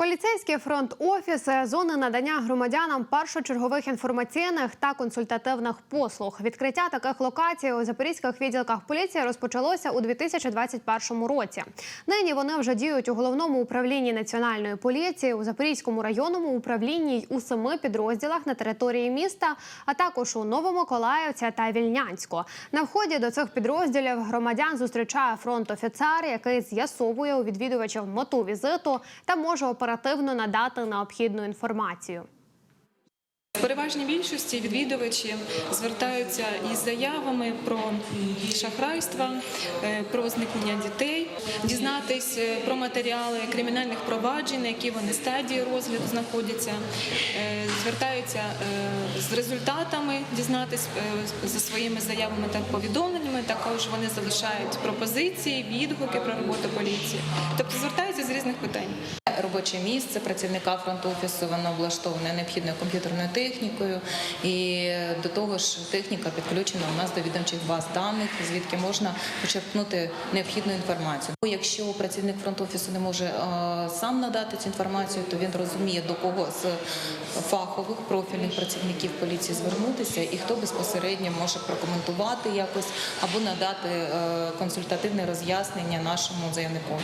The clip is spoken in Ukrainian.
Поліцейський фронт офіс зони надання громадянам першочергових інформаційних та консультативних послуг. Відкриття таких локацій у запорізьких відділках поліції розпочалося у 2021 році. Нині вони вже діють у головному управлінні національної поліції, у Запорізькому районному управлінні й у семи підрозділах на території міста, а також у Новомиколаївці та Вільнянську. На вході до цих підрозділів громадян зустрічає фронт-офіцер, який з'ясовує у відвідувачів мету візиту та може оперативно надати необхідну інформацію. Переважній більшості відвідувачі звертаються із заявами про шахрайства, е, про зникнення дітей, дізнатись е, про матеріали кримінальних проваджень, на які вони стадії розгляду знаходяться, Е, звертаються з результатами, дізнатись е, за своїми заявами та повідомленнями. Також вони залишають пропозиції, відгуки про роботу поліції, тобто звертаються з різних питань. Робоче місце працівника фронту офісу воно облаштоване необхідною комп'ютерною технікою, і до того ж техніка підключена у нас до відомчих баз даних, звідки можна почерпнути необхідну інформацію. Якщо працівник фронту офісу не може е, сам надати цю інформацію, то він розуміє до кого з фахових профільних працівників поліції звернутися, і хто безпосередньо може прокоментувати якось або надати е, консультативне роз'яснення нашому заявнику.